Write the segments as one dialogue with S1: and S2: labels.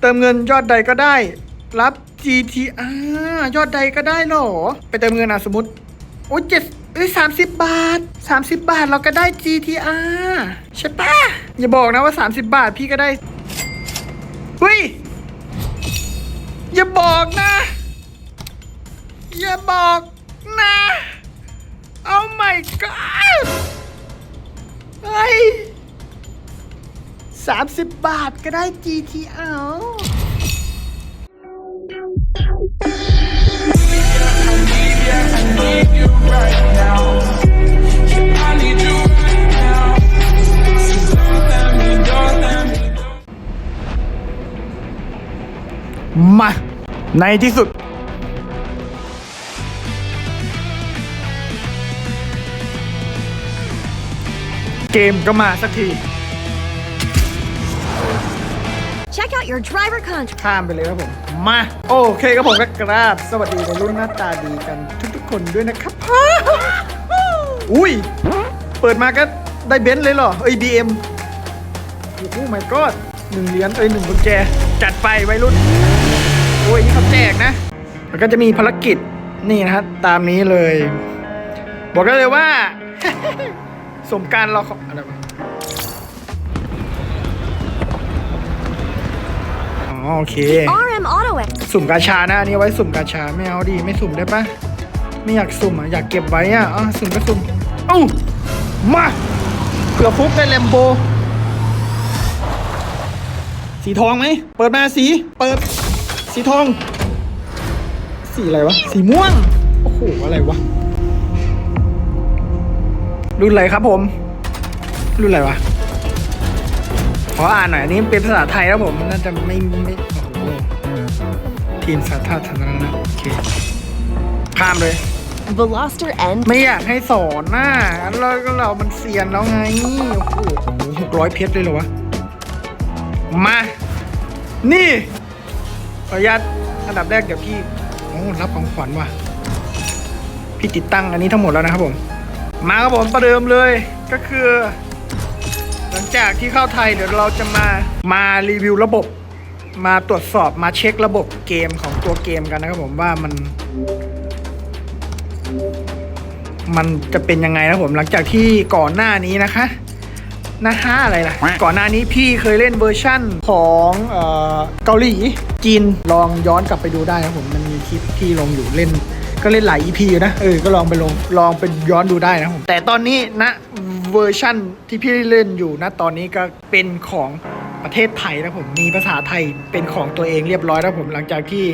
S1: เติมเงินยอดใดก็ได้ รับ GTR ยอดใดก็ได้หรอ ไปเติมเงินอะสมมติ โอ้เจ็ดเอ้ยสามสิบบาทสามสิบบาทเราก็ได้ GTR ใช่ปะอย่าบอกนะว่าสามสิบบาทพี่ก็ได้เฮ้ยอย่าบอกนะ อย่าบอกนะ Oh my god เฮ้ย 30 บาทก็ได้ GTR มา ในที่สุด เกมก็มาสักที
S2: Check out your driver contract.
S1: ข้ามไปเลยครับผม มา โอเคครับผมก็กราบ สวัสดีในรุ่นหน้าตาดีกันทุกๆคนด้วยนะครับอุ้ย เปิดมาก็ได้เบนซ์เลยเหรอ เอ้ยบีเอ็มโอ้โหไม่ก็หนึ่งเหรียญเอ้ยหนึ่งกุญแจ จัดไปไว้รุ่น โอ้ย นี่เขาแจกนะ แล้วก็จะมีภารกิจนี่นะฮะตามนี้เลย บอกได้เลยว่า สมการเราขออะไรวะ โอเค
S2: RM Auto X.
S1: สุ่มกาชานะอันนี้ไว้สุ่มกาชาไม่เอาดิไม่สุ่มได้ปะไม่อยากสุ่มอะอยากเก็บไว้อะอ๋อสุ่มก็สุ่มเอ้ามาเผื่อฟุกได้แลมโบสีทองไหมเปิดมาสีเปิดสีทอง สีอะไรวะ สีม่วง โอ้โห อะไรวะ รุ่นอะไรครับผม รุ่นอะไรวะข ออ่านหน่อยอันนี้เป็นภาษาไทยครับผมน่าจะไม่ไม่โอ้โหทีมสาธารณะโอเคข้ามเลย
S2: Veloster N.
S1: ไม่อยากให้สอนนะเราก็เรา มันเซียนแล้วไง โอ้โหหกร้อยเพชรเลยเหรอวะ มา นี่ขออนุญาตอันดับแรกเดี๋ยวพี่โอ้รับของขวัญว่ะ พี่ติดตั้งอันนี้ทั้งหมดแล้วนะครับผม มาครับผมประเดิมเลยก็คือหลัง จากที่เข้าไทยเดี๋ยวเราจะมามารีวิวระบบ มาตรวจสอบมาเช็คระบบเกมของตัวเกมกันนะครับผมว่ามัน มันจะเป็นยังไงนะผมหลังจากที่ก่อนหน้านี้นะคะนะฮะอะไรล่ะ ก่อนหน้านี้พี่เคยเล่นเวอร์ชั่นของเอ่อเกาหลีจีนลองย้อนกลับไปดูได้นะผมมันมีคลิปที่ลงอยู่เล่น ก็เล่นหลาย EP อยู่นะ เออ ก็ลองไปลงลองไปย้อนดูได้นะผม แต่ตอนนี้นะเวอร์ชั่นที่พี่เล่นอยู่นะตอนนี้ก็เป็นของประเทศไทยนะผม มีภาษาไทยเป็นของตัวเองเรียบร้อยแล้วผมหลังจากที่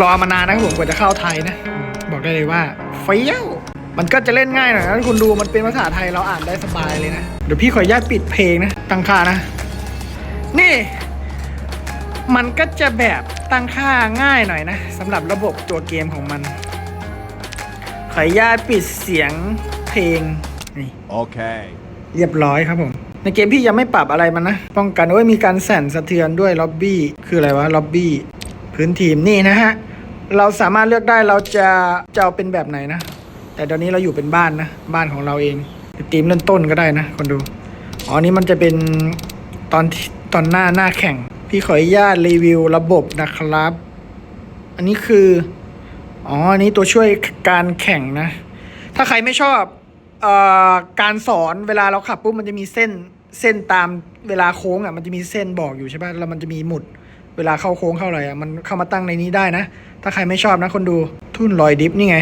S1: รอมานานนะผมกว่าจะเข้าไทยนะ บอกได้เลยว่าเฟี้ยวมันก็จะเล่นง่ายหน่อยนะคุณดูมันเป็นภาษาไทยเราอ่านได้สบายเลยนะ เดี๋ยวพี่ขออนุญาตปิดเพลงนะ ตั้งค่านะ นี่ มันก็จะแบบตั้งค่าง่ายหน่อยนะสำหรับระบบตัวเกมของมัน ขออนุญาตปิดเสียงเพลงนี่
S3: Okay.
S1: เรียบร้อยครับผม ในเกมพี่ยังไม่ปรับอะไรมันนะ ป้องกันว่ามีการสั่นสะเทือนด้วยล็อบบี้ คืออะไรวะล็อบบี้ พื้นทีมนี่นะฮะ เราสามารถเลือกได้เราจะจะเอาเป็นแบบไหนนะ แต่ตอนนี้เราอยู่เป็นบ้านนะ บ้านของเราเองทีมเริ่มต้นก็ได้นะคนดู อ๋อนี่มันจะเป็นตอนที่ตอนหน้าหน้าแข่ง พี่ขออนุญาตรีวิวระบบนะครับ อันนี้คือ อ๋อ อันนี้ตัวช่วยการแข่งนะ ถ้าใครไม่ชอบเอ่อการสอนเวลาเราขับปุ๊บมันจะมีเส้นเส้นตามเวลาโค้งอะมันจะมีเส้นบอกอยู่ใช่ป่ะแล้วมันจะมีหมุด เวลาเข้าโค้งเข้าอะไรอะมันเข้ามาตั้งในนี้ได้นะ ถ้าใครไม่ชอบนะคนดูทุ่นลอยดิฟนี่ไง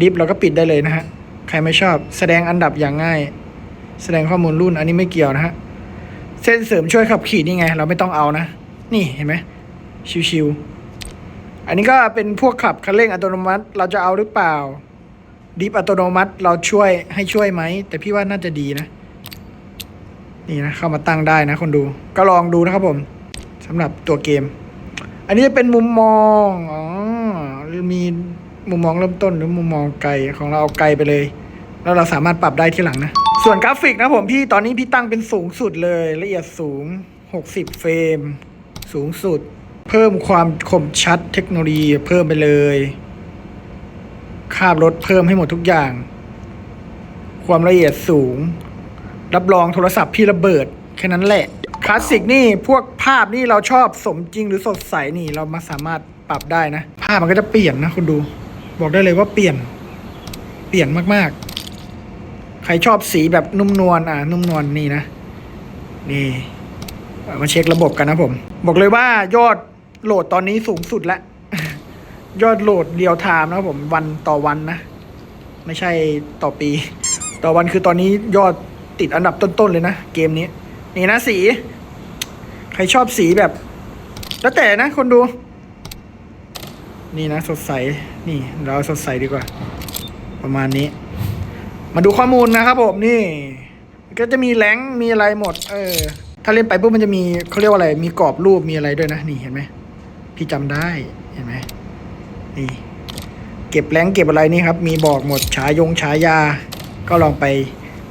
S1: ดิฟเราก็ปิดได้เลยนะฮะใครไม่ชอบ แสดงอันดับอย่างง่าย แสดงข้อมูลรุ่นอันนี้ไม่เกี่ยวนะฮะ เส้นเสริมช่วยขับขี่นี่ไง เราไม่ต้องเอานะ นี่เห็นไหมชิวๆอันนี้ก็เป็นพวกขับคันเร่งอัตโนมัติ เราจะเอาหรือเปล่าดิฟอัตโนมัติเราช่วยให้ช่วยไหม แต่พี่ว่าน่าจะดีนะ นี่นะ เข้ามาตั้งได้นะ คนดู ก็ลองดูนะครับผมสำหรับตัวเกม อันนี้จะเป็นมุมมองอ๋อมีมุมมองเริ่มต้นหรือมุมมองไกลของเราเอาไกลไปเลย แล้วเราสามารถปรับได้ที่หลังนะ ส่วนกราฟิกนะผมพี่ตอนนี้พี่ตั้งเป็นสูงสุดเลยละเอียดสูง 60 เฟรม สูงสุด เพิ่มความคมชัดเทคโนโลยีเพิ่มไปเลย คาบรถเพิ่มให้หมดทุกอย่าง ความละเอียดสูง รับรองโทรศัพท์พี่ระเบิด แค่นั้นแหละคลาสสิกนี่พวกภาพนี่เราชอบสมจริงหรือสดใสนี่เรามาสามารถปรับได้นะ ภาพมันก็จะเปลี่ยนนะคุณดู บอกได้เลยว่าเปลี่ยน เปลี่ยนมากๆ ใครชอบสีแบบนุ่มนวลอะนุ่มนวลนี่นะ นี่มาเช็คระบบกันนะผม บอกเลยว่ายอดโหลดตอนนี้สูงสุดแล้ว ยอดโหลดเรียวไทม์นะผมวันต่อวันนะ ไม่ใช่ต่อปี ต่อวันคือตอนนี้ยอดติดอันดับต้นๆเลยนะ เกมนี้ นี่นะสี ใครชอบสีแบบ แล้วแต่นะคนดู นี่นะสดใส นี่เราสดใสดีกว่า ประมาณนี้ มาดูข้อมูลนะครับผมนี่ ก็จะมีแรงมีอะไรหมด เออ ถ้าเล่นไปปุ๊บมันจะมีเขาเรียกว่าอะไร มีกรอบรูปมีอะไรด้วยนะ นี่เห็นไหมพี่จำได้เห็นไหมนี่ เก็บแรงเก็บอะไรนี่ครับ มีบอกหมดฉายงฉายา ก็ลองไป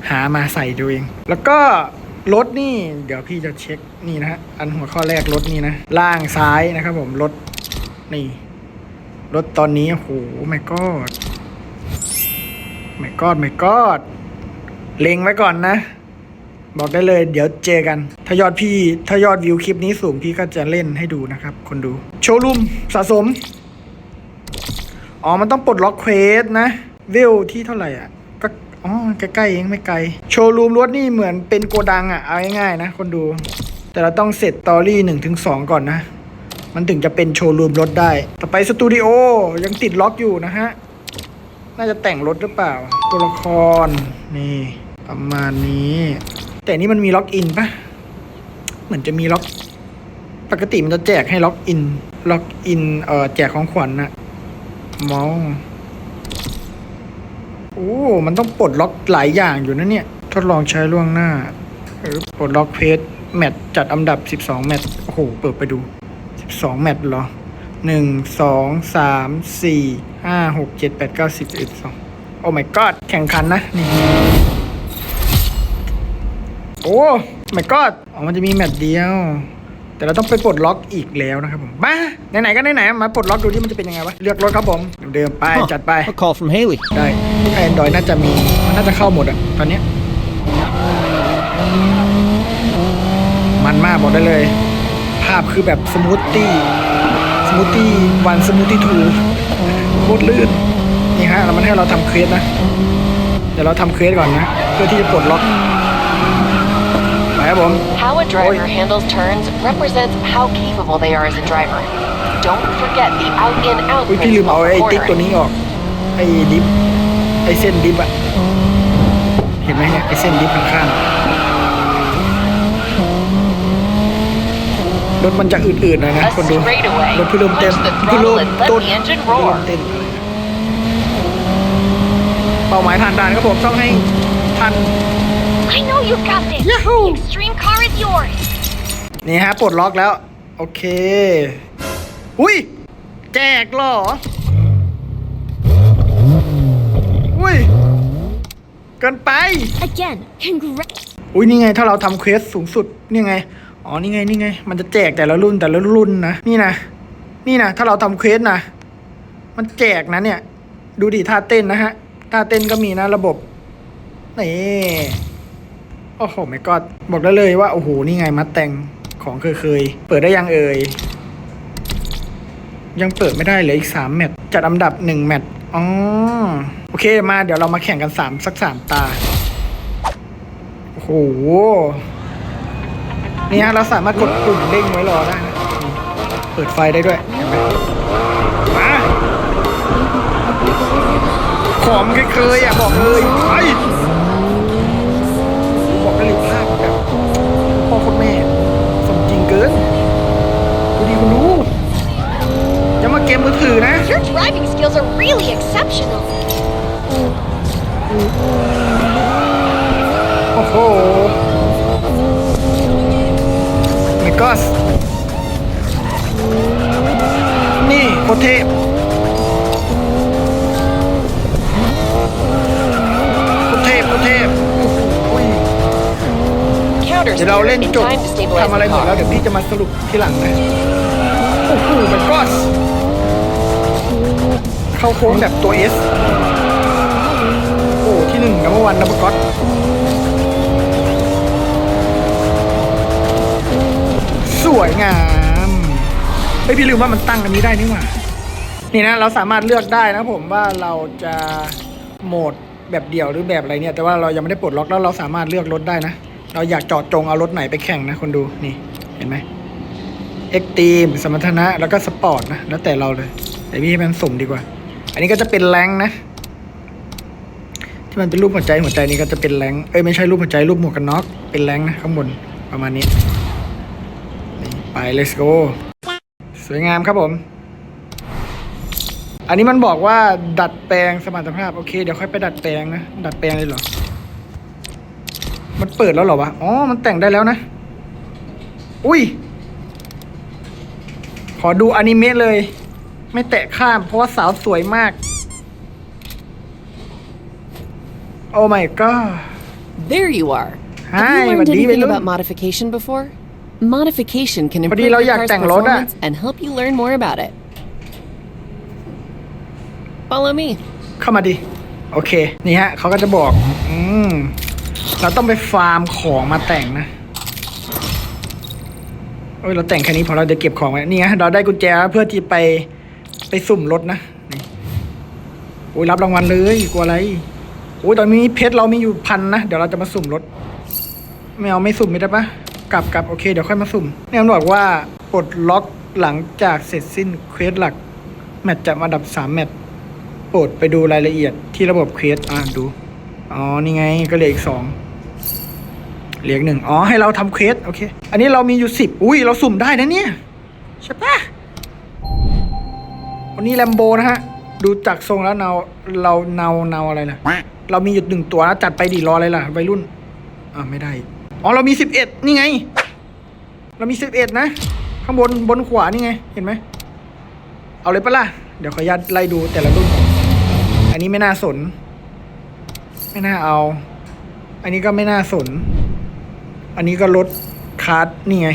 S1: หามาใส่ดูเอง แล้วก็รถนี่ เดี๋ยวพี่จะเช็คนี่นะฮะอันหัวข้อแรกรถนี่นะล่างซ้ายนะครับผมรถนี่รถตอนนี้โอ้โหไม่กอด ไม่กอดไม่กอดเล็งไว้ก่อนนะ บอกได้เลย เดี๋ยวเจอกัน ถ้ายอดพี่ถ้ายอดวิวคลิปนี้สูงพี่ก็จะเล่นให้ดูนะครับ คนดู โชว์รูมสะสม อ๋อ มันต้องปลดล็อกเควสนะเวที่เท่าไหร่อะก็อ๋อใกล้ๆเองไม่ไกล โชว์รูมรถนี่เหมือนเป็นโกดังอะ เอาง่ายๆนะ คนดู แต่เราต้องเสร็จตอรี่หนึ่งถึงสองก่อนนะ มันถึงจะเป็นโชว์รูมรถได้ ต่อไปสตูดิโอยังติดล็อกอยู่นะฮะ น่าจะแต่งรถหรือเปล่า ตัวละคร นี่ ประมาณนี้ แต่นี่มันมีล็อกอินปะเหมือนจะมีล็อก ปกติมันจะแจกให้ล็อกอิน ล็อกอิน เอ่อ แจกของขวัญนะมองโอ้ มันต้องปลดล็อกหลายอย่างอยู่นะเนี่ย ทดลองใช้ล่วงหน้าเออปลดล็อกเพจแมตจัดอันดับ 12 แมตโอ้โห เปิดไปดู 12 แมตเหรอ หนึ่งสองสามสี่ห้าหกเจ็ดแปดเก้าสิบเอ็ดสองโอ้ my god แข่งขันนะ นี่ โอ้ my god อ๋อมันจะมีแมตช์เดียว แต่เราต้องไปปลดล็อกอีกแล้วนะครับผม มา ไหนๆก็ไหนๆมาปลดล็อกดูที่มันจะเป็นยังไงวะ เลือกรถครับผม เดิมๆไป
S3: Huh,
S1: จัดไป
S3: A call from Haley.
S1: ได้ไอแอนดรอยน่าจะมี มันน่าจะเข้าหมดอะตอนเนี้ยมันมากบอกได้เลย ภาพคือแบบสมูทตี้ส มูทตี้วันสมูทตี้ทูโคตรลื่นนี่ฮะแล้วมันให้เราทำเควสนะ เดี๋ยวเราทำเควสก่อนนะ เพื่อที่จะปลดล็อกไปครับผม
S4: How a driver
S1: Oi.
S4: handles turns represents how capable they are as a driver. Don't forget the out in out
S1: อุ้ยพี่ลืม
S4: principle
S1: เอา
S4: for
S1: ไอ้ติ๊กตัว
S4: cornering.
S1: นี้ออก ไอ้ดิฟไอ้เส้นดิฟอะเห็นไหมเนี่ยไอ้เส้นดิฟข้างๆ รถมันจะอืดๆหน่อยนะ
S4: A
S1: คนดู
S4: straightaway.
S1: รถพี่ลมเต็ม
S4: Punch the
S1: พี่ล
S4: throttle
S1: ม
S4: and let
S1: ต้น
S4: the engine
S1: พี่ล
S4: roar.
S1: มเต้นเป้าหมายทานด่านครับผมต้องให้ทัน
S2: I know you got this.
S1: Yahoo!
S2: The extreme car is yours.
S1: นี่ฮะปลดล็อกแล้ว โอเค อุ้ย แจกเหรอ อุ้ยเกินไป
S2: Again, congrats.
S1: อุ้ยนี่ไงถ้าเราทำเควสสูงสุด นี่ไง อ๋อ นี่ไง นี่ไง มันจะแจกแต่ละรุ่นแต่ละรุ่นนะ นี่นะ นี่นะ ถ้าเราทำเควสนะ มันแจกนะเนี่ย ดูดิท่าเต้นนะฮะ ท่าเต้นก็มีนะระบบ นี่ โอ้โหไม่กอดบอกได้เลยว่า โอ้โห นี่ไงมัดแต่งของเคยเคยๆ เปิดได้ยังเอ่ย ยังเปิดไม่ได้เลยอีกสามแมตช์ จัดอันดับหนึ่งแมตช์ อ๋อ โอเค มาเดี๋ยวเรามาแข่งกันสามสักสามตา โอ้โห นี่ฮะเราสามารถกดปุ่มเร่งไว้รอได้นะนี่เปิดไฟได้ด้วยเห็นไหมมาของเคยๆอะบอกเลยไปบอกได้เลยภาพแบบพ่อคุณแม่สมจริงเกินดูดีคุณดูจะมาเกมมือถือนะ
S2: Your driving skills are really exceptional.
S1: โอ้โห ไม่ก็นี่โคตรเทพโคตรเทพโคตรเทพอุ้ย
S4: Counter
S1: เดี๋ยวเรา
S4: steer
S1: เล่น
S4: in
S1: จบ
S4: time to stabilize
S1: ทำอะไร
S4: the
S1: หมดแล้ว
S4: car.
S1: เดี๋ยวพี่จะมาสรุปทีหลังนะโอ้โหไม่ก็เข้าโค้งแบบตัวเอสโอ้ที่หนึ่งนัมเบอร์วันนัมเบอร์ วยงามเฮ้ยพี่ลืมว่ามันตั้งอันนี้ได้นี่หว่า นี่นะเราสามารถเลือกได้นะผมว่าเราจะโหมดแบบเดี่ยวหรือแบบอะไรเนี่ย แต่ว่าเรายังไม่ได้ปลดล็อกแล้วเราสามารถเลือกรถได้นะ เราอยากจอดจงเอารถไหนไปแข่งนะคนดูนี่เห็นไหมเอ็กตีมสมรรถนะแล้วก็สปอร์ตนะแล้วแต่เราเลยแต่พี่ให้มันสมดีกว่า อันนี้ก็จะเป็นแรงนะ ที่มันเป็นรูปหัวใจหัวใจนี้ก็จะเป็นแรงเอ้ยไม่ใช่รูปหัวใจรูปหมวกกันน็อกเป็นแรงนะข้างบนประมาณนี้ let's go สวยงามครับผม อันนี้มันบอกว่าดัดแปลงสมรรถภาพ โอเค เดี๋ยวค่อยไปดัดแปลงนะ ดัดแปลงเลยเหรอ มันเปิดแล้วเหรอวะ อ๋อ มันแต่งได้แล้วนะ อุ้ย ขอดูอนิเมะเลย ไม่แตะข้าม เพราะว่าสาวสวยมาก โอ้ my god
S3: There you are.
S1: Hi,
S3: Have you learned
S1: สวัสดี
S3: anything
S1: วัยรุ่น
S3: about modification before? Modification can
S1: พอดี
S3: improve
S1: เรา
S3: your
S1: อยาก
S3: car's
S1: แต่งรถอะ
S3: performance and help you learn more about it. Follow me.
S1: เข้ามาดิ โอเค นี่ฮะเขาก็จะบอก อืม เราต้องไปฟาร์มของมาแต่งนะโอ้ยเราแต่งแค่นี้พอเราจะเก็บของไว้นี่ฮะเราได้กุญแจเพื่อที่ไปไปสุ่มรถนะนี่โอ้ยรับรางวัลเลยกลัวอะไรโอ้ยตอนนี้เพชรเรามีอยู่พันนะ เดี๋ยวเราจะมาสุ่มรถไม่เอาไม่สุ่มไม่ได้ปะ กลับกลับโอเคเดี๋ยวค่อยมาสุ่มเนี่ยมันบอกว่าปลดล็อกหลังจากเสร็จสิ้นเควสหลัก แมตช์จะมาดับสามแมตช์โปรดไปดูรายละเอียดที่ระบบเควสอ่านดู อ๋อ นี่ไงก็เหลืออีกสองเหลืออีกหนึ่งอ๋อ ให้เราทำเควสโอเค อันนี้เรามีอยู่สิบอุ้ย เราสุ่มได้นะเนี่ย ใช่ปะวันนี้แลมโบนะฮะ ดูจากทรงแล้วเนาเราเนาเนาอะไรล่ะ เรามีอยู่หนึ่งตัวนะจัดไปดีรออะไรล่ะวัยรุ่นอ่าไม่ได้ อ๋อเรามีสิบเอ็ดนี่ไง เรามีสิบเอ็ดนะ ข้างบนบนขวานี่ไง เห็นไหม เอาเลยปะล่ะ เดี๋ยวขออนุญาตไล่ดูแต่ละรุ่น อันนี้ไม่น่าสน ไม่น่าเอา อันนี้ก็ไม่น่าสน อันนี้ก็ลดคาร์ดนี่ไง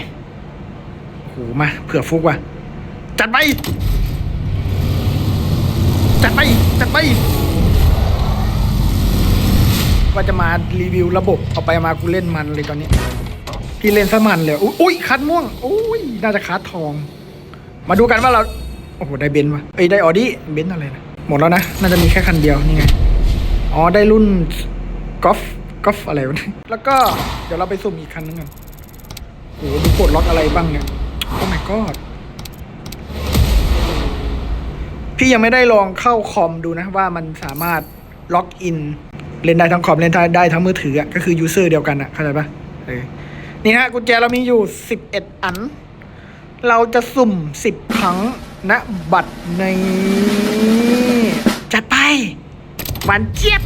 S1: โอ้โหมาเผื่อฟุกว่ะ จัดไป จัดไป จัดไป ว่าจะมารีวิวระบบเอาไปมากูเล่นมันเลยตอนนี้พี่เล่นซะมันเลยอุ้ยคัดม่วงอุ้ยน่าจะคัดทอง มาดูกันว่าเราโอ้โหได้เบนซ์วะเอ้ยได้ออดี้เบนซ์อะไรนะหมดแล้วนะน่าจะมีแค่คันเดียวนี่ไงอ๋อได้รุ่นกอล์ฟกอล์ฟอะไรวะแล้วก็เดี๋ยวเราไปสุ่มอีกคันนึงกันโอ้โหดูกดล็อกอะไรบ้างเนี่ยโอ้ my god พี่ยังไม่ได้ลองเข้าคอมดูนะว่ามันสามารถล็อกอิน เล่นได้ทั้งคอมเล่นได้ทั้งมือถืออะก็คือยูเซอร์เดียวกันอะเข้าใจปะเออนี่ฮะกุญแจเรามีอยู่สิบเอ็ดอัน เราจะสุ่มสิบครั้งณบัตรในจัดไปหวานเจี๊ยบ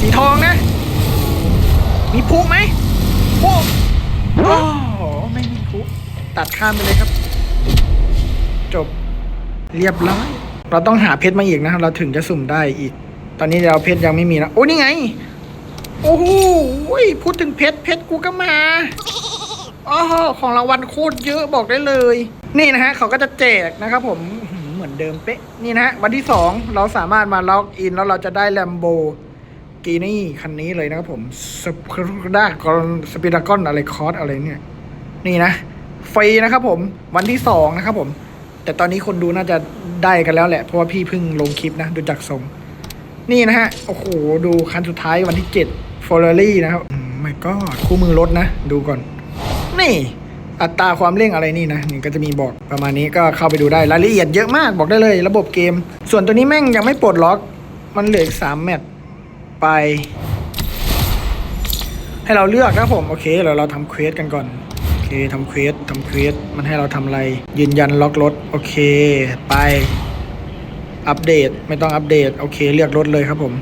S1: สีทองนะ มีพุไหมพุโอ้โหไม่มีพุตัดข้ามไปเลยครับ จบเรียบร้อย เราต้องหาเพชรมาอีกนะเราถึงจะสุ่มได้อีก อนนี้เราเพชรยังไม่มีนะโอ้นี่ไง โอ้โหพูดถึงเพชรเพชรกูก็มาโอ้โหของรางวัลโคตรเยอะบอกได้เลย นี่นะฮะเขาก็จะแจกนะครับผมเหมือนเดิมเป๊ะนี่นะฮะวันที่สองเราสามารถมาล็อกอินแล้วเราจะได้แลมโบกีนี่คันนี้เลยนะครับผมสปดากอนสปีดากอนอะไรคอร์สอะไรเนี่ย นี่นะฟรีนะครับผมวันที่สองนะครับผม แต่ตอนนี้คนดูน่าจะได้กันแล้วแหละ เพราะว่าพี่เพิ่งลงคลิปนะ ดูจากทรง นี่นะฮะ โอ้โห ดูคันสุดท้ายวันที่เจ็ดฟอร์รารี่นะครับมไม่ก็คู่มือรถนะ ดูก่อน นี่อัตราความเร่งอะไรนี่นะนี่ก็จะมีบอกประมาณนี้ก็เข้าไปดูได้รายละเอียดเยอะมากบอกได้เลย ระบบเกม ส่วนตัวนี้แม่งยังไม่ปลดล็อก มันเหลืออีกสามแมตช์ไป ให้เราเลือกนะผมโอเคเดี๋ยวเราทำเควสกันก่อนโอเคทำเควสทำเควสมันให้เราทำอะไร ยืนยันล็อกรถโอเค ไป อัปเดตไม่ต้องอัปเดต โอเค เลือกรถเลยครับผม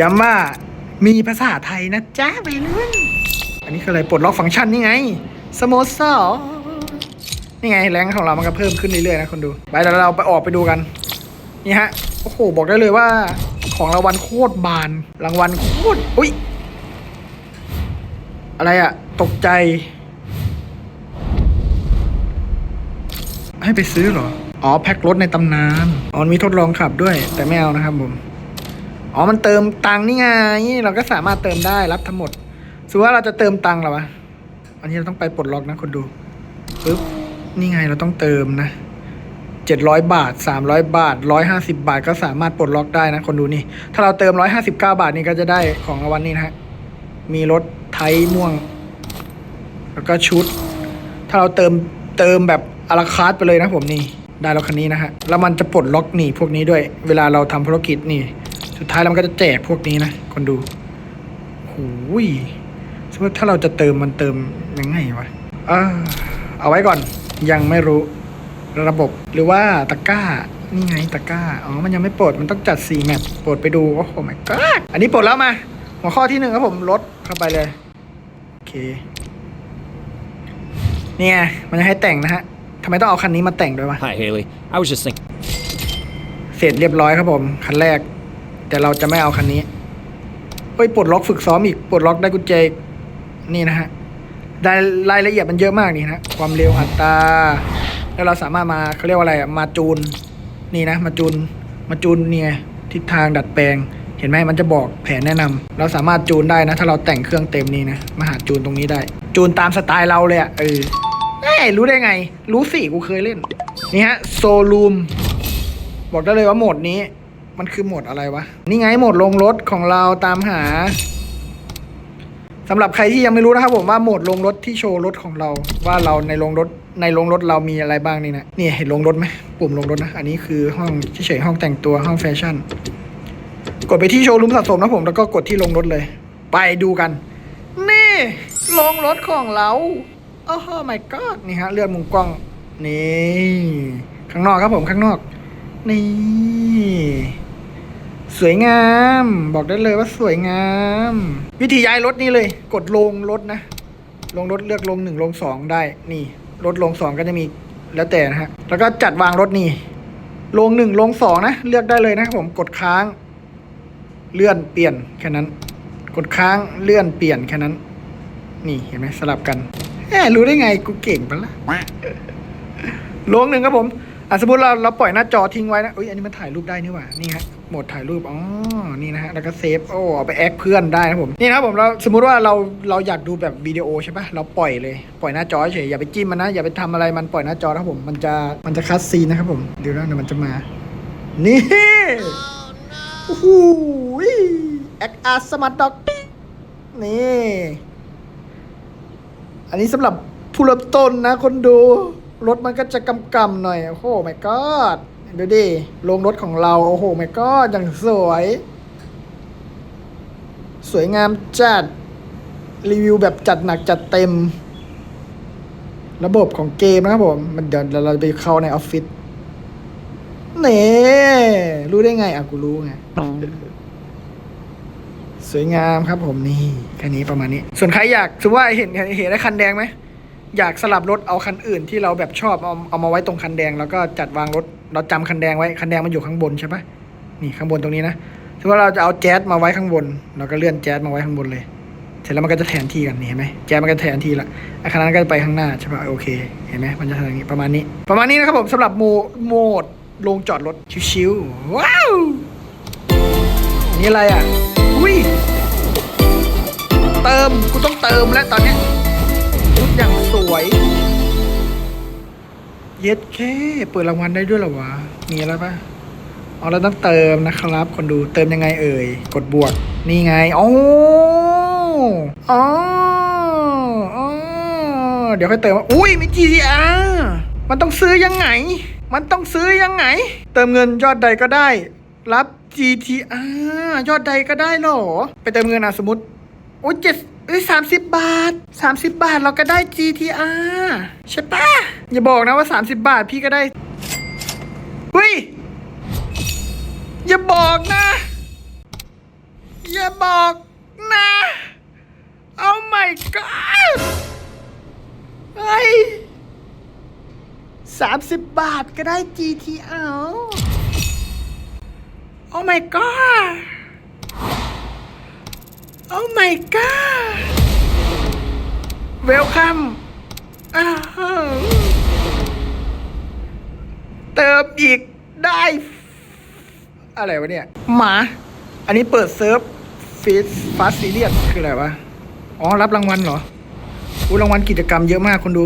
S1: ย้ำว่ามีภาษาไทยนะจ๊ะไปรุ่นอันนี้คืออะไรปลดล็อกฟังก์ชันนี่ไง สโมสรนี่ไงแรงของเรามันก็เพิ่มขึ้นเรื่อยๆนะคนดู ไปเดี๋ยวเราไปออกไปดูกัน นี่ฮะ โอ้โห บอกได้เลยว่า ของรางวัลโคตรบาน รางวัลโคตร อุ้ย อะไรอะตกใจ ให้ไปซื้อเหรอ อ๋อแพ็ครถในตำนานอ๋อมีทดลองขับด้วย แต่ไม่เอานะครับผมอ๋อมันเติมตังค์นี่ไงเราก็สามารถเติมได้รับทั้งหมดสมมติว่าเราจะเติมตังค์หรอวะอันนี้เราต้องไปปลดล็อกนะคนดูปึ๊บนี่ไงเราต้องเติมนะเจ็ดร้อยบาทสามร้อยบาทร้อยห้าสิบาทก็สามารถปลดล็อกได้นะคนดูนี่ ถ้าเราเติมร้อยห้าสิบเก้าบาทนี่ก็จะได้ของรางวัลนี้นะฮะมีรถไทยม่วง แล้วก็ชุด ถ้าเราเติมเติมแบบอาราคาร์ไปเลยนะผมนี่ ได้แล้วคันนี้นะฮะ แล้วมันจะปลดล็อกหนี่พวกนี้ด้วย เวลาเราทำธุรกิจนี่ สุดท้ายแล้วมันก็จะแจกพวกนี้นะคนดูหูยสมมติถ้าเราจะเติมมันเติมยังไงวะเออเอาไว้ก่อน ยังไม่รู้ระบบหรือว่าตะก้า นี่ไงตะก้า อ๋อ มันยังไม่ปลด มันต้องจัด4แมปปลดไปดู โอ้โห my god อันนี้ปลดแล้วมา หัวข้อที่หนึ่งครับผม ลดเข้าไปเลย โอเค เนี่ย มันจะให้แต่งนะฮะ ทำไมต้องเอาคันนี้มาแต่งด้วยวะ
S5: Hi, Haley. I was just thinking.
S1: เสร็จเรียบร้อยครับผม คันแรก แต่เราจะไม่เอาคันนี้เฮ้ยปลดล็อกฝึกซ้อมอีกปลดล็อกได้กุญแจอีกนี่นะฮะรายรายละเอียดมันเยอะมากนี่นะความเร็วอัตราแล้วเราสามารถมาเขาเรียกว่าอะไรอะมาจูน นี่นะ มาจูนมาจูนเนี่ยทิศทางดัดแปลง เห็นไหมมันจะบอกแผนแนะนำเราสามารถจูนได้นะ ถ้าเราแต่งเครื่องเต็มนี่นะมาหาจูนตรงนี้ได้ จูนตามสไตล์เราเลยอะเออเอ้ย รู้ได้ไง รู้สิกูเคยเล่น นี่ฮะโซลูมบอกได้เลยว่าโหมดนี้ มันคือโหมดอะไรวะ นี่ไงโหมดลงรถของเราตามหาสำหรับใครที่ยังไม่รู้นะครับผมว่าโหมดลงรถที่โชว์รถของเรา ว่าเราในลงรถในลงรถเรามีอะไรบ้างนี่นะนี่เห็นลงรถไหมปุ่มลงรถนะ อันนี้คือห้องเฉยๆห้องแต่งตัวห้องแฟชั่น กดไปที่โชว์รูมสะสมนะผมแล้วก็กดที่ลงรถเลย ไปดูกัน นี่ลงรถของเรา โอ้โห my god นี่ฮะเลือกมุมกล้อง นี่ข้างนอกครับผมข้างนอก นี่ สวยงาม บอกได้เลยว่าสวยงาม วิธีย้ายรถนี่เลย กดลงรถนะลงรถเลือกลงหนึ่งลงสองได้ นี่รถลงสองก็จะมีแล้วแต่นะฮะ แล้วก็จัดวางรถนี่ลงหนึ่งลงสองนะ เลือกได้เลยนะครับผมกดค้าง เลื่อนเปลี่ยนแค่นั้น กดค้างเลื่อนเปลี่ยนแค่นั้น นี่เห็นไหมสลับกัน แหมรู้ได้ไงกูเก่งปะล่ะลงหนึ่งครับผมอะสมมติเราเราปล่อยหน้าจอทิ้งไว้นะอุ้ยอันนี้มันถ่ายรูปได้นี่หว่านี่ฮะโหมดถ่ายรูปอ๋อนี่นะฮะแล้วก็เซฟโอ้เอาไปแอคเพื่อนได้นะผมนี่นะครับผมเราสมมุติว่าเราเราอยากดูแบบวิดีโอใช่ปะเราปล่อยเลยปล่อยหน้าจอเฉยอย่าไปจิ้มมันนะอย่าไปทำอะไรมันปล่อยหน้าจอนะครับผมมันจะมันจะคัดซีนนะครับผมเดี๋ยวนะเดี๋ยวมันจะมา นี่โอ้โหแอคอาร์สมาร์ทด็อกนี่ อันนี้สำหรับผู้เริ่มต้นนะ คนดู รถมันก็จะกำกำหน่อย โอ้โห my god ดูดิลงรถของเรา โอ้โห my god อย่างสวย สวยงามจัด รีวิวแบบจัดหนักจัดเต็ม ระบบของเกมนะครับผม มันเดี๋ยวเราไปเข้าในออฟฟิศเน่รู้ได้ไงอะกูรู้ไง สวยงามครับผมนี่แค่นี้ประมาณนี้ ส่วนใครอยากสมมติว่าเห็นเห็นได้คันแดงไหมอยากสลับรถเอาคันอื่นที่เราแบบชอบเอาเอามาไว้ตรงคันแดง แล้วก็จัดวางรถเราจำคันแดงไว้คันแดงมันอยู่ข้างบนใช่ปะนี่ข้างบนตรงนี้นะสมมติว่าเราจะเอาแจ๊สมาไว้ข้างบน เราก็เลื่อนแจ๊สมาไว้ข้างบนเลย เสร็จแล้วมันก็จะแทนที่กันนี่เห็นไหมแจ๊สมันก็แทนที่ละไอ้คันนั้นก็จะไปข้างหน้าใช่ปะโอเคเห็นไหมมันจะทำอย่างนี้ประมาณนี้ ประมาณนี้นะครับผมสำหรับโหมดโหมดลงจอดรถชิวๆว้าวนี่อะไรอะ อุ้ยเติมกูต้องเติมแล้วตอนนี้ยชุดอย่างสวย เย็ดแค่เปิดรางวัลได้ด้วยเหรอวะ มีอะไรปะอ๋อเราต้องเติมนะครับ คนดูเติมยังไงเอ่ย กดบวก นี่ไงอ๋ออ๋ออ๋อเดี๋ยวค่อยเติมว่าอุ้ยมี GTR มันต้องซื้อยังไง มันต้องซื้อยังไง เติมเงินยอดใดก็ได้ รับ GTR ยอดใดก็ได้เหรอ ไปเติมเงินอะสมมติ โอ้ยเจ็ดเอ้ยสามสิบบาทสามสิบบาทเราก็ได้ GTR ใช่ปะอย่าบอกนะว่าสามสิบบาทพี่ก็ได้เฮ้ยอย่าบอกนะ อย่าบอกนะเอา my god เฮ้ยสามสิบบาทก็ได้ GTR โอ้ my god Oh my god Welcome อ้าวเติมอีกได้ อะไรวะเนี่ย หมา อันนี้เปิดเซิร์ฟฟิสฟาสซีเรียสคืออะไรวะ อ๋อ รับรางวัลเหรออู้รางวัลกิจกรรมเยอะมากคนดู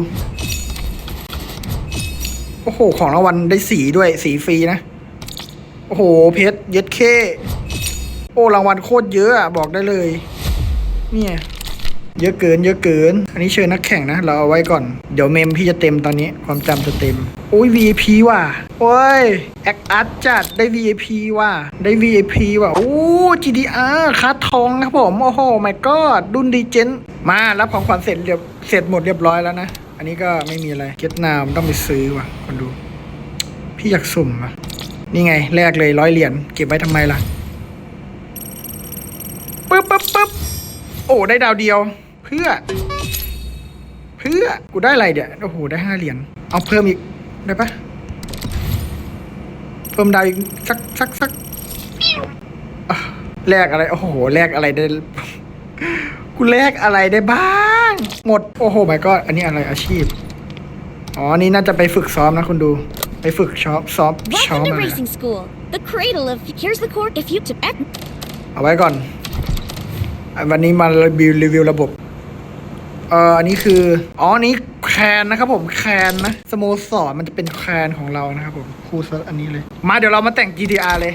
S1: โอ้โห ของรางวัลได้สีด้วยสีฟรีนะ โอ้โห เพชรเย็ดเค โอ้รางวัลโคตรเยอะอะบอกได้เลย เนี่ยเยอะเกิน เยอะเกิน อันนี้เชิญนักแข่งนะ เราเอาไว้ก่อน เดี๋ยวเมมพี่จะเต็มตอนนี้ ความจำจะเต็ม โอ้ย VIP ว่ะ โอ้ย แอคอาร์ตจัด ได้ VIP ว่ะ ได้ VIP ว่ะ โอ้ GDR คัดทองนะครับผม โอ้โห my god ดุนดีเจน มารับของขวัญเสร็จเรียบ เสร็จหมดเรียบร้อยแล้วนะ อันนี้ก็ไม่มีอะไร เก็ตนามต้องไปซื้อว่ะคนดู พี่อยากสุ่มว่ะ นี่ไงแลกเลยร้อยเหรียญเก็บไว้ทำไมล่ะปึ๊บปึ๊บปึ๊บโอ้ได้ดาวเดียว เพื่อ เพื่อกูได้อะไรเดี๋ยวโอ้โหได้ห้าเหรียญเอาเพิ่มอีกได้ปะเพิ่มดาวอีกสักสักสักแลกอะไรโอ้โหแลกอะไรได้กูแลกอะไรได้บ้าง หมด โอ้โหไม่ก็อันนี้อะไรอาชีพ อ๋อนี่น่าจะไปฝึกซ้อมนะคุณดู ไปฝึกช็อปซ้อมช็อ
S2: Welcome
S1: ป
S2: to
S1: อะไร
S2: racing school. The cradle of. Here's the cord. If you to act.
S1: เอาไว้ก่อนอะวันนี้มารีวิวรีวิวระบบ เอ่อ อันนี้คือ อ๋ออันนี้แคนนะครับผม แคนนะ สโมสรมันจะเป็นแคนของเรานะครับผมคู่ซะอันนี้เลย มาเดี๋ยวเรามาแต่ง GTR เลย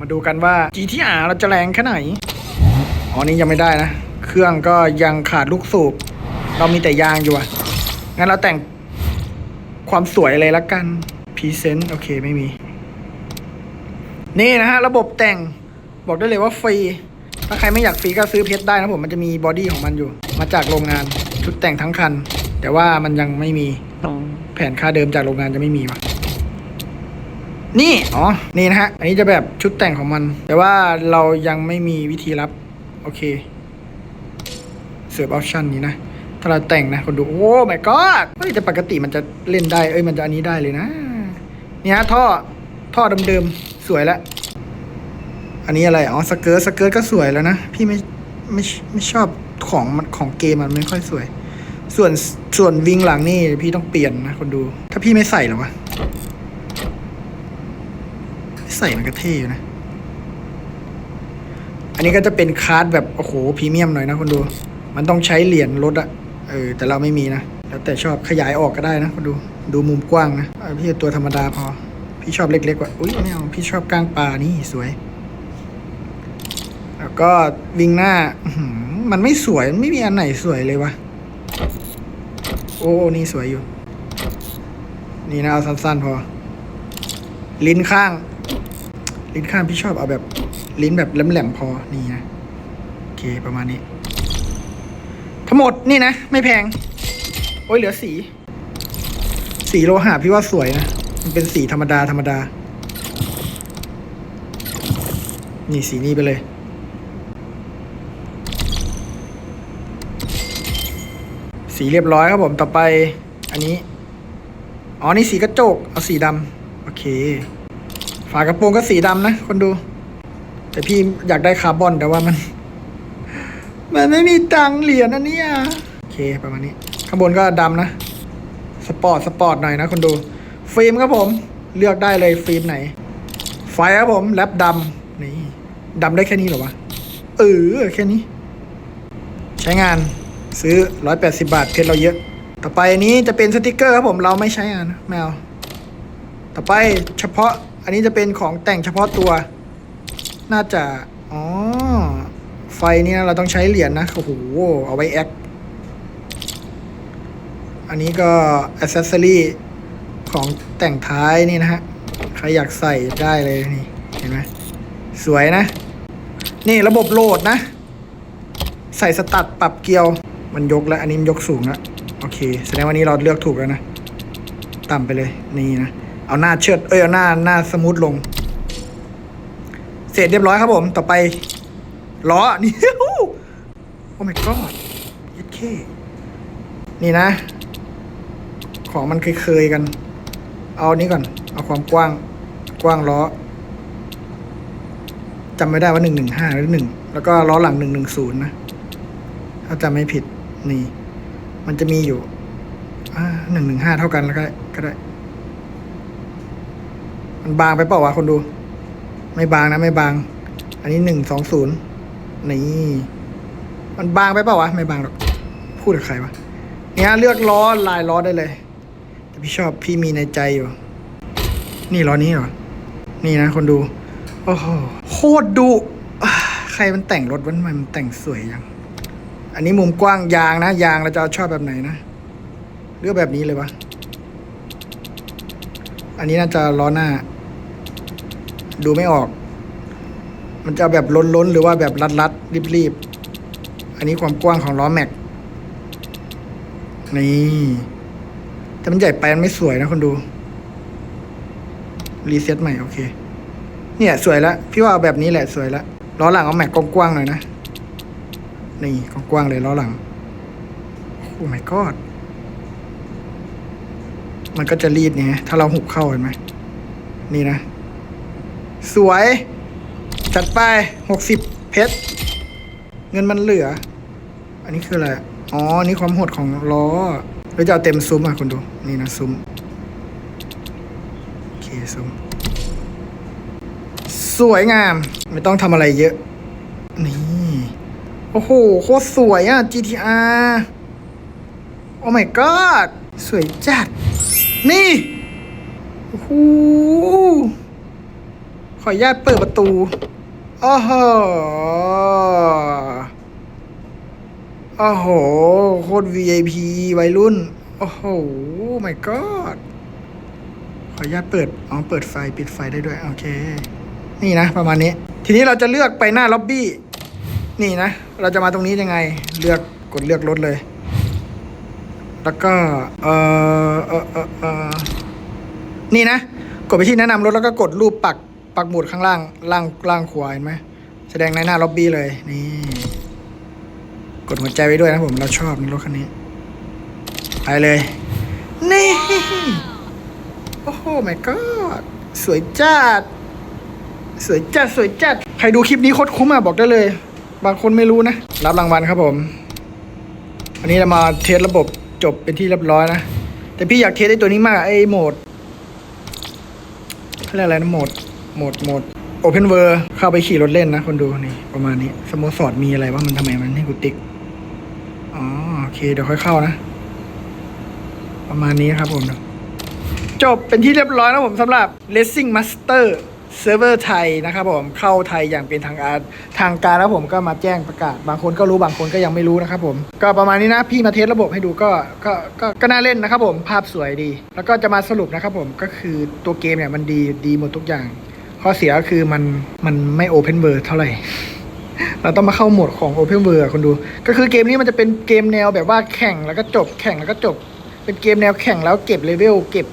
S1: มาดูกันว่า GTR เราจะแรงแค่ไหน อ๋อนี่ยังไม่ได้นะ เครื่องก็ยังขาดลูกสูบ เรามีแต่ยางอยู่อะงั้นเราแต่ง ความสวยเลยละกันพรีเซนต์โอเคไม่มี นี่นะฮะ ระบบแต่งบอกได้เลยว่าฟรี ถ้าใครไม่อยากฟรีก็ซื้อเพชรได้นะผม มันจะมีบอดี้ของมันอยู่ มาจากโรงงานชุดแต่งทั้งคัน แต่ว่ามันยังไม่มีแผนค่าเดิมจากโรงงานจะไม่มีวะนี่ อ๋อ นี่นะฮะ อันนี้จะแบบชุดแต่งของมัน แต่ว่าเรายังไม่มีวิธีรับ โอเคเสิร์ฟออปชันนี้นะ ถ้าเราแต่งนะคนดู โอ้ my god เฮ้ยแต่ปกติมันจะเล่นได้ เอ้ยมันจะอันนี้ได้เลยนะ เนี่ยท่อท่อเดิมๆสวยแล้ว อันนี้อะไร อ๋อสเกิร์ตสเกิร์ตก็สวยแล้วนะ พี่ไม่ไม่ไม่ชอบของมันของเกมมันไม่ค่อยสวย ส่วนส่วนวิงหลังนี่พี่ต้องเปลี่ยนนะคนดู ถ้าพี่ไม่ใส่หรอวะใส่มันก็เท่อยู่นะ อันนี้ก็จะเป็นคาร์ดแบบ โอ้โหพรีเมียมหน่อยนะคนดู มันต้องใช้เหรียญลดอะ เออแต่เราไม่มีนะ แล้วแต่ชอบขยายออกก็ได้นะดูดูมุมกว้างนะเอาพี่ตัวธรรมดาพอ พี่ชอบเล็กๆกว่าอุ้ยไม่เอาพี่ชอบก้างปลานี่สวย แล้วก็วิงหน้าหืมันไม่สวยไม่มีอันไหนสวยเลยวะโอ้นี่สวยอยู่ นี่นะเอาสั้นๆพอ ลิ้นข้าง ลิ้นข้างพี่ชอบเอาแบบลิ้นแบบแหลมๆพอนี่นะโอเคประมาณนี้ ทั้งหมดนี่นะ ไม่แพง โอ้ยเหลือสี สีโลหะพี่ว่าสวยนะ มันเป็นสีธรรมดาธรรมดา นี่สีนี้ไปเลย สีเรียบร้อยครับผมต่อไป อันนี้ อ๋อ นี่สีกระจก เอาสีดำโอเค ฝากระโปรงก็สีดำนะ คนดู แต่พี่อยากได้คาร์บอนแต่ว่ามัน มันไม่มีตังเหรียญอันเนี้ยโอเคประมาณนี้ ข้างบนก็ดำนะ สปอร์ตสปอร์ตหน่อยนะคนดู ฟิล์มครับผม เลือกได้เลยฟิล์มไหน ไฟครับผมแรปดำนี่ดำได้แค่นี้หรอวะเออแค่นี้ ใช้งานซื้อ 180 บาทเพชรเราเยอะ ต่อไปอันนี้จะเป็นสติกเกอร์ครับผมเราไม่ใช้งานนะไม่เอาต่อไปเฉพาะอันนี้จะเป็นของแต่งเฉพาะตัว น่าจะ อ๋อ ฟเนี่ยเราต้องใช้เหรียญนะโอ้โหเอาไว้แอคอันนี้ก็อ c เซสซอรี่ของแต่งท้ายนี่นะฮะ ใครอยากใส่ได้เลยนี่ เห็นไหมสวยนะ นี่ระบบโหลดนะ ใส่สตัดปรับเกียวมันยกแล้ว อันนี้มันยกสูงแล้วโอเค แสดงว่านี้เราเลือกถูกแล้วนะ ต่ำไปเลยนี่นะ เอาหน้าเชิด เอ้ย เอาหน้าหน้าสมูทลง เสร็จเรียบร้อยครับผม ต่อไป ล้อนี่โอ้ my god ยัดเคนี่นะ ของมันเคยๆกัน เอานี้ก่อน เอาความกว้าง กว้างล้อจำไม่ได้ว่าหนึ่งหนึ่งห้าหรือหนึ่งแล้วก็ล้อหลังหนึ่งหนึ่งศูนย์นะ ถ้าจำไม่ผิดนี่ มันจะมีอยู่หนึ่งหนึ่งห้าเท่ากันแล้วก็ได้ก็ได้ มันบางไปเปล่าวะคนดู ไม่บางนะ ไม่บาง อันนี้หนึ่งสองศูนย์ นี่ มันบางไปเปล่าวะ ไม่บางหรอก พูดกับใครวะ เนี่ยเลือกล้อลายล้อได้เลย แต่พี่ชอบพี่มีในใจอยู่ นี่ล้อนี้เหรอ นี่นะคนดู โอ้โห โคตรดุ ใครมันแต่งรถวันใหม่มันแต่งสวยยัง อันนี้มุมกว้างยางนะ ยางเราจะชอบแบบไหนนะ เลือกแบบนี้เลยวะ อันนี้น่าจะล้อหน้า ดูไม่ออก มันจะแบบล้นๆ หรือว่าแบบรัดๆ รีบๆ อันนี้ความกว้างของล้อแม็ก นี่ แต่มันใหญ่ไปมันไม่สวยนะคนดู รีเซ็ตใหม่โอเค เนี่ยสวยแล้ว พี่ว่าเอาแบบนี้แหละสวยแล้วล้อหลังเอาแม็กกว้างๆหน่อยนะ นี่กว้างๆเลยล้อหลัง โอ้ my god มันก็จะรีดเนี่ยถ้าเราหุบเข้าเห็นไหมนี่นะ สวย จัดไปหกสิบเพชร เงินมันเหลือ อันนี้คืออะไร อ๋อ นี่ความโหดของล้อหรือจะเอาเต็มซุ้มอะคุณดู นี่นะซุ้ม โอเคซุ้ม สวยงาม ไม่ต้องทำอะไรเยอะ นี่ โอ้โห โคตรสวยอะ GTR โอ้ my god สวยจัด นี่ โอ้โหขออนุญาตเปิดประตู โอ้โหโอ้โห โคตร VIP วัยรุ่น โอ้โห my god ขออนุญาตเปิด อ๋อ เปิดไฟ ปิดไฟได้ด้วย โอเค นี่นะ ประมาณนี้ ทีนี้เราจะเลือกไปหน้าล็อบบี้ นี่นะ เราจะมาตรงนี้ยังไง เลือก กดเลือกรถเลย แล้วก็ เออเออเออเออนี่นะ กดไปที่แนะนำรถแล้วก็กดรูปปัก ปักหมุดข้างล่างล่างล่างขวาเห็นไหมแสดงในหน้าล็อบบี้เลยนี่กดหัวใจไว้ด้วยนะผมเราชอบรถคันนี้ไปเลยนี่โอ้โห my god สวยจัดสวยจัดสวยจัดใครดูคลิปนี้โคตรคุ้มอะบอกได้เลย บางคนไม่รู้นะ รับรางวัลครับผม อันนี้เรามาเทสระบบจบเป็นที่เรียบร้อยนะ แต่พี่อยากเทสไอ้ตัวนี้มากไอ้โหมดเขาเรียกอะไรนะโหมด โหมดโหมด Open World เข้าไปขี่รถเล่นนะคนดูนี่ประมาณนี้สโมสรมีอะไรว่ามันทำไมมันให้กูติ๊กอ๋อโอเค เดี๋ยวค่อยเข้านะ ประมาณนี้ครับผมจบเป็นที่เรียบร้อยนะผมสำหรับ Racing Master Server ไทยนะครับผมเข้าไทยอย่างเป็นทางการทางการแล้วผมก็มาแจ้งประกาศ บางคนก็รู้บางคนก็ยังไม่รู้นะครับผมก็ประมาณนี้นะพี่มาเทสระบบให้ดูก็ก็ก็ก็น่าเล่นนะครับผมภาพสวยดี แล้วก็จะมาสรุปนะครับผมก็คือตัวเกมเนี่ยมันดีดีหมดทุกอย่าง ข้อเสียก็คือมันมันไม่ Open World เท่าไหร่ เราต้องมาเข้าโหมดของ Open World อะคนดู ก็คือเกมนี้มันจะเป็นเกมแนวแบบว่าแข่งแล้วก็จบแข่งแล้วก็จบ เป็นเกมแนวแข่งแล้วเก็บเลเวลเก็บ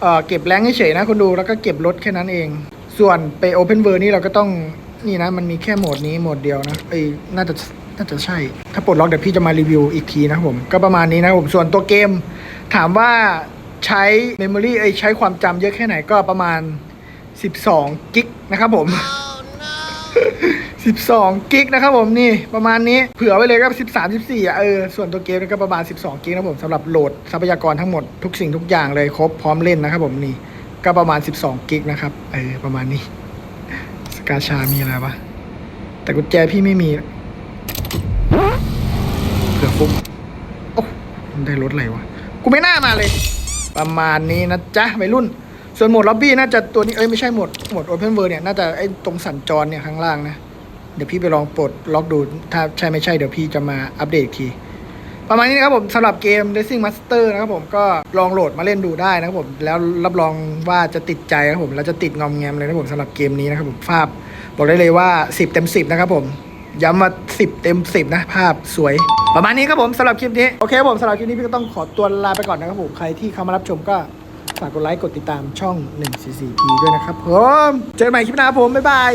S1: เอ่อเก็บแรงเฉยๆนะคนดูแล้วก็เก็บรถแค่นั้นเอง ส่วนไป Open World นี่เราก็ต้องนี่นะมันมีแค่โหมดนี้โหมดเดียวนะเอ้น่าจะน่าจะใช่ ถ้าปลดล็อกเดี๋ยวพี่จะมารีวิวอีกทีนะผม ก็ประมาณนี้นะผมส่วนตัวเกม ถามว่าใช้เมมโมรี่ไอยใช้ความจำเยอะแค่ไหนก็ประมาณ 12 กิกนะครับผม 12 กิกนะครับผมนี่ประมาณนี้เผื่อไว้เลยก็13 14อะเออส่วนตัวเกมก็ประมาณ 12 กิกนะครับผมสำหรับโหลดทรัพยากรทั้งหมดทุกสิ่งทุกอย่างเลยครบพร้อมเล่นนะครับผมนี่ก็ประมาณ 12 กิกนะครับเออประมาณนี้สกาชามีอะไรวะแต่กุญแจพี่ไม่มีเผื่อฟุกโอ้ได้รถอะไรวะกูไม่น่ามาเลย ประมาณนี้นะจ๊ะวัยรุ่น ส่วนโหมดล็อบบี้น่าจะตัวนี้เอ้ยไม่ใช่โหมดโหมดโอเพนเวิร์เนี่ยน่าจะไอ้ตรงสัญจรเนี่ยข้างล่างนะ เดี๋ยวพี่ไปลองปลดล็อกดู ถ้าใช่ไม่ใช่เดี๋ยวพี่จะมาอัปเดตอีกที ประมาณนี้นะครับผมสำหรับเกม Racing Master นะครับผมก็ลองโหลดมาเล่นดูได้นะครับผม แล้วรับรองว่าจะติดใจนะครับผมแล้วจะติดงอมแงมเลยนะครับผมสำหรับเกมนี้นะครับผมภาพ บอกได้เลยว่า 10 เต็ม 10 นะครับผมย้ำว่า10 เต็ม 10 นะภาพสวย ประมาณนี้ครับผมสำหรับคลิปนี้โอเคครับผมสำหรับคลิปนี้พี่ก็ต้องขอตัวลาไปก่อนนะครับผมใครที่เข้ามารับชมก็ ฝากกดไลค์ กดติดตามช่อง 144p ด้วยนะครับผมเจอกันใหม่คลิปหน้าผมบ๊ายบาย